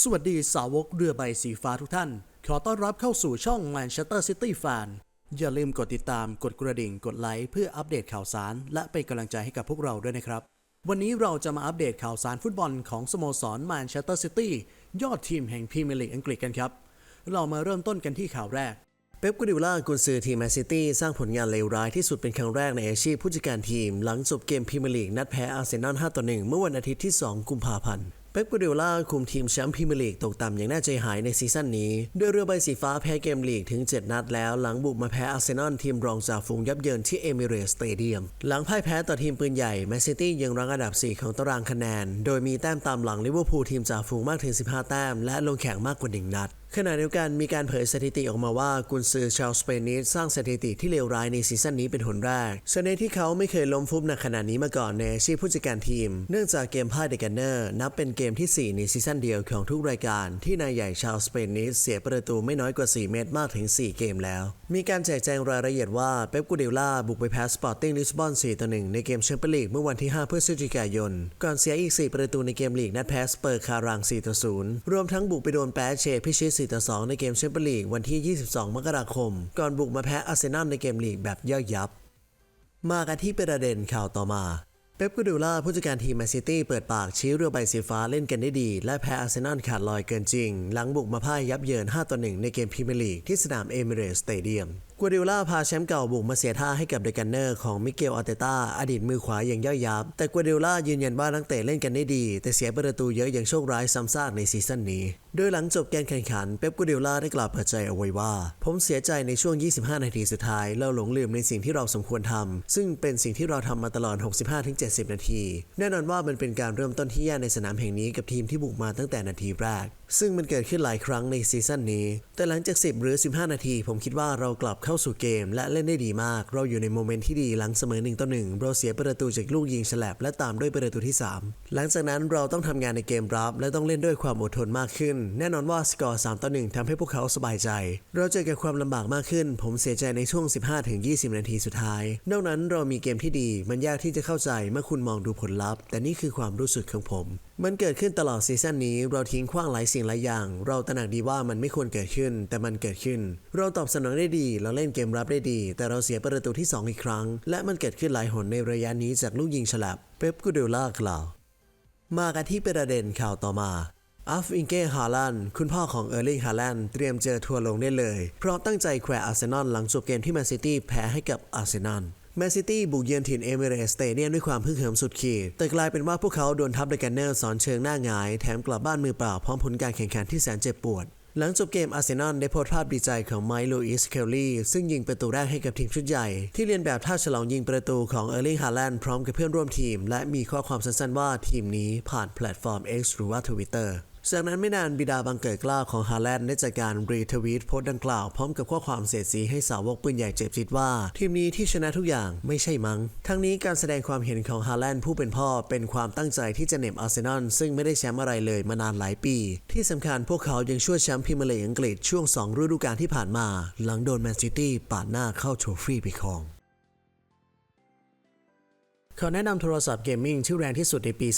สวัสดีสาวกเรือใบสีฟ้าทุกท่าน ขอต้อนรับเข้าสู่ช่อง Manchester City Fan อย่าลืมกดติดตามกดกระดิ่งกดไลค์เพื่ออัปเดตข่าวสาร และเป็นกำลังใจให้กับพวกเราด้วยนะครับ วันนี้เราจะมาอัปเดตข่าวสารฟุตบอลของสโมสร Manchester City ยอดทีมแห่งพรีเมียร์ลีกอังกฤษกันครับ เรามาเริ่มต้นกันที่ข่าวแรกเป๊ปกูดิโอล่ากุนซือทีมแมนซิตี้สร้างผลงานเลวร้ายที่สุดเป็นครั้งแรกในอาชีพผู้จัดการทีม หลังจบเกมพรีเมียร์ลีกนัดแพ้อาร์เซนอล 5 ต่อ 1 เมื่อวันอาทิตย์ที่ 2 กุมภาพันธ์ เป๊ปกูดิโอล่าคุมทีมแชมป์พรีเมียร์ลีกตกต่ำอย่างน่าใจหายในซีซั่นนี้ ด้วยเรือใบสีฟ้าแพ้เกมลีกถึง 7 นัดแล้ว หลังบุกมาแพ้อาร์เซนอลทีมรองจากฝูงยับเยินที่เอมิเรตสเตเดียม หลังพ่ายแพ้ต่อทีมปืนใหญ่แมนซิตี้ยังรั้งอันดับ 4 ของตารางคะแนน โดยมีแต้มตามหลังลิเวอร์พูลทีมจ่าฝูงมากถึง 15 แต้ม และลงแข่งมากกว่า 1 นัด ขณะเดียวกันมีการเผยสถิติออกมาว่ากุนซือชาวสเปนนี้สร้างสถิติที่เลวร้ายในซีซั่นนี้เป็นหนแรกชนที่เขาไม่เคยล้มฟุบหนักขนาดนี้มาก่อนในอาชีพผู้จัดการทีม เนื่องจากเกมพ่ายเดกันเนอร์นับเป็นเกมที่ 4 ในซีซั่นเดียวของทุกรายการ ที่นายใหญ่ชาวสเปนนี้เสียประตูไม่น้อยกว่า 4 เม็ดมากถึง 4 เกมแล้ว มีการแจกแจงรายละเอียดว่าเป๊ปกูเดล่าบุกไปแพ้สปอร์ติ้งลิสบอน 4 ต่อ 1 ในเกมแชมเปี้ยนลีกเมื่อวันที่ 5 พฤศจิกายน ก่อนเสียอีก 4 ประตูในเกมลีกนัดแพ้สเปอร์คารัง 4 ต่อ 0 รวมทั้งบุกไปโดนแปเชพิชิต4 ต่อ 2 ในเกมแชมเปี้ยนลีกวันที่ 22 มกราคม ก่อนบุกมาแพ้อาร์เซนอลในเกมลีกแบบย่อยยับ มากันที่ประเด็นข่าวต่อมาเป๊ปกูดิโอล่าผู้จัดการทีมแมนซิตี้เปิดปากชี้เรือใบสีฟ้าเล่นกันได้ดี และแพ้อาร์เซนอลขาดลอยเกินจริง หลังบุกมาพ่ายยับเยิน 5 ต่อ 1 ในเกมพรีเมียร์ลีกที่สนามเอมิเรตสเตเดียม กูดิโอล่าพาแชมป์เก่าบุกมาเสียท่าให้กับเดกันเนอร์ของมิเกลอาเตต้าอดีตมือขวาอย่างย่อยยับ แต่กูดิโอล่ายืนยันว่านักเตะเล่นกันได้ดี แต่เสียประตูเยอะอย่างโชคร้ายซ้ำซากในซีซั่นนี้ โดยหลังจบการแข่งขัน เป๊ปกูดิโอล่าได้กล่าวเปิดใจเอาไว้ว่า ผมเสียใจในช่วง 25 นาทีสุดท้าย เราหลงลืมในสิ่งที่เราสมควรทำซึ่งเป็นสิ่งที่เราทำมาตลอด 65-70 นาที แน่นอนว่ามันเป็นการเริ่มต้นที่แย่ในสนามแห่งนี้กับทีมที่บุกมาตั้งแต่นาทีแรก ซึ่งมันเกิดขึ้นหลายครั้งในซีซั่นนี้ แต่หลังจาก 10 หรือ 15 นาที ผมคิดว่าเรากลับเข้าสู่เกม และเล่นได้ดีมาก เราอยู่ในโมเมนต์ที่ดีหลังเสมอ1ต่อ1เราเสียประตูจากลูกยิงฉลับและตามด้วยประตูที่ 3 หลังจากนั้นเราต้องทำงานในเกมรับและต้องเล่นด้วยความอดทนมากขึ้น แน่นอนว่าสกอร์3ต่อ1ทำให้พวกเขาสบายใจ เราเจอกับความลำบากมากขึ้น ผมเสียใจในช่วง 15-20 นาทีสุดท้าย นอกนั้นเรามีเกมที่ดี มันยากที่จะเข้าใจเมื่อคุณมองดูผลลัพธ์ แต่นี่คือความรู้สึกของผม มันเกิดขึ้นตลอดซีซั่นนี้ เราทิ้งขว้างหลายสิ่งหลายอย่าง เราตระหนักดีว่ามันไม่ควรเกิดขึ้น แต่มันเกิดขึ้น เราตอบสนองได้ดี เราเล่นเกมรับได้ดี แต่เราเสียประตูที่ 2 อีกครั้ง และมันเกิดขึ้นหลายหนในระยะนี้จากลูกยิงฉลับ เป๊ปกูเดล่ากล่าว มากันที่ประเด็นข่าวต่อมาอัฟอิงเก้ฮาลันคุณพ่อของเออร์ลิงฮาลันเตรียมเจอทัวร์ลงได้เลย เพราะตั้งใจแขวะอาร์เซนอลหลังจบเกมที่แมนซิตี้แพ้ให้กับอาร์เซนอล แมนซิตี้บุกเยือนถิ่นเอมิเรตสเตเดียมด้วยความพึกเหิมสุดขีด แต่กลายเป็นว่าพวกเขาโดนทับโดยกันเนอร์สอนเชิงหน้าหงาย แถมกลับบ้านมือเปล่าพร้อมผลการแข่งขันที่แสนเจ็บปวด หลังจบเกมอาร์เซนอลได้โพสต์ภาพดีใจของไมค์ลูอิสเคลลี่ซึ่งยิงประตูแรกให้กับทีมชุดใหญ่ ที่เรียนแบบท่าฉลองยิงประตูของเออร์ลิงฮาแลนด์พร้อมกับเพื่อนร่วมทีม และมีข้อความสั้นๆว่าทีมนี้ผ่านแพลตฟอร์ม X หรือว่า Twitter จากนั้นไม่นานบิดาบังเกิดกล้าวของฮาแลนด์ได้จัดการรีทวีตโพสต์ดังกล่าวพร้อมกับข้อความเสียดสีให้สาวกปืนใหญ่เจ็บจิตว่า ทีมนี้ที่ชนะทุกอย่างไม่ใช่มัง้ง ทั้งนี้การแสดงความเห็นของฮาแลนด์ผู้เป็นพ่อเป็นความตั้งใจที่จะเหน็บอาร์เซนอลซึ่งไม่ได้แชมป์อะไรเลยมานานหลายปี ที่สำคัญพวกเขายังช่วยแชมป์พรีเมียร์ลีกอังกฤษช่วง 2 ฤดูกาลที่ผ่านมา หลังโดนแมนซิตี้ปาดหน้าเข้าโทรฟี่ไปครอง ขอแนะนำโทรศัพท์เกมมิ่งที่แรงที่สุดในปี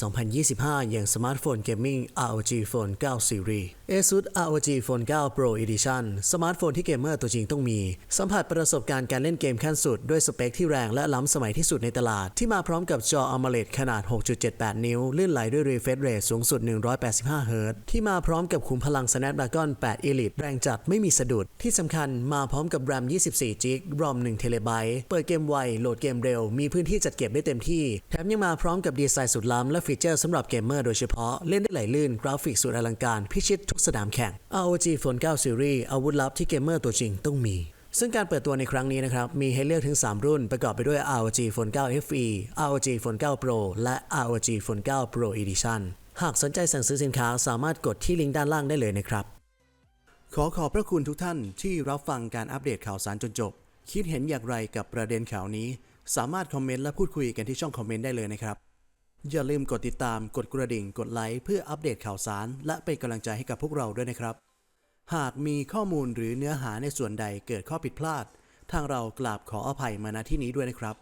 2025 อย่างสมาร์ทโฟนเกมมิ่ง ROG Phone 9 Series ASUS ROG Phone 9 Pro Edition สมาร์ทโฟนที่เกมเมอร์ตัวจริงต้องมี สัมผัสประสบการณ์การเล่นเกมขั้นสุด ด้วยสเปคที่แรงและล้ำสมัยที่สุดในตลาด ที่มาพร้อมกับจอ AMOLED ขนาด 6.78 นิ้ว ลื่นไหลด้วย refresh rate สูงสุด 185 Hz ที่มาพร้อมกับขุมพลัง Snapdragon 8 Elite แรงจัดไม่มีสะดุด ที่สำคัญมาพร้อมกับ RAM 24 GB ROM 1 TB เปิดเกมไวโหลดเกมเร็ว มีพื้นที่จัดเก็บได้เต็มทที่ แถมยังมาพร้อมกับดีไซน์สุดล้ำและฟีเจอร์สำหรับเกมเมอร์โดยเฉพาะ เล่นได้ไหลลื่น กราฟิกสุดอลังการ พิชิตทุกสนามแข่ง ROG Phone 9 Series อาวุธลับที่เกมเมอร์ตัวจริงต้องมีซึ่งการเปิดตัวในครั้งนี้นะครับ มีให้เลือกถึง 3 รุ่นประกอบไปด้วย ROG Phone 9 FE ROG Phone 9 Pro และ ROG Phone 9 Pro Edition หากสนใจสั่งซื้อสินค้าสามารถกดที่ลิงก์ด้านล่างได้เลยนะครับ ขอขอบพระคุณทุกท่านที่รับฟังการอัปเดตข่าวสารจนจบ คิดเห็นอย่างไรกับประเด็นข่าวนี้ สามารถคอมเมนต์และพูดคุยกันที่ช่องคอมเมนต์ได้เลยนะครับ อย่าลืมกดติดตาม กดกระดิ่ง กดไลค์เพื่ออัปเดตข่าวสาร และเป็นกำลังใจให้กับพวกเราด้วยนะครับ หากมีข้อมูลหรือเนื้อหาในส่วนใดเกิดข้อผิดพลาด ทางเรากราบขออภัยมาณที่นี้ด้วยนะครับ